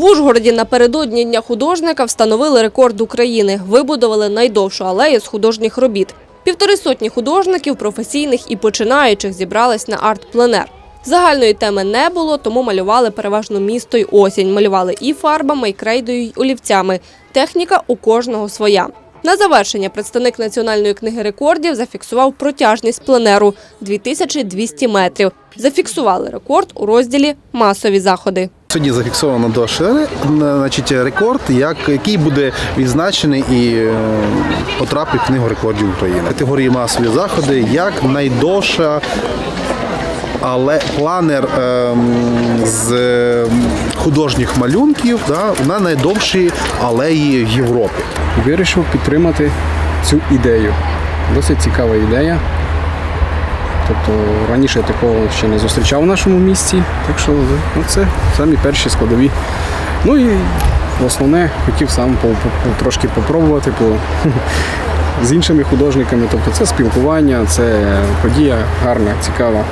В Ужгороді напередодні Дня художника встановили рекорд України. Вибудували найдовшу алею з художніх робіт. Півтори сотні художників, професійних і починаючих, зібрались на арт-пленер. Загальної теми не було, тому малювали переважно місто й осінь. Малювали і фарбами, і крейдою, й олівцями. Техніка у кожного своя. На завершення представник Національної книги рекордів зафіксував протяжність пленеру – 2200 метрів. Зафіксували рекорд у розділі «Масові заходи». Сьогодні зафіксовано до шири, значить, рекорд, як, який буде відзначений і е, потрапить в книгу рекордів України. Категорії масові заходи як найдовша, але планер ем, з е, художніх малюнків да, на найдовшій алеї в Європі. вирішив підтримати цю ідею. Досить цікава ідея. Тобто раніше я такого ще не зустрічав в нашому місті. Так що ну, це самі перші складові. Ну і основне хотів сам по- трошки попробувати по, з іншими художниками. Тобто це спілкування, це подія гарна, цікава.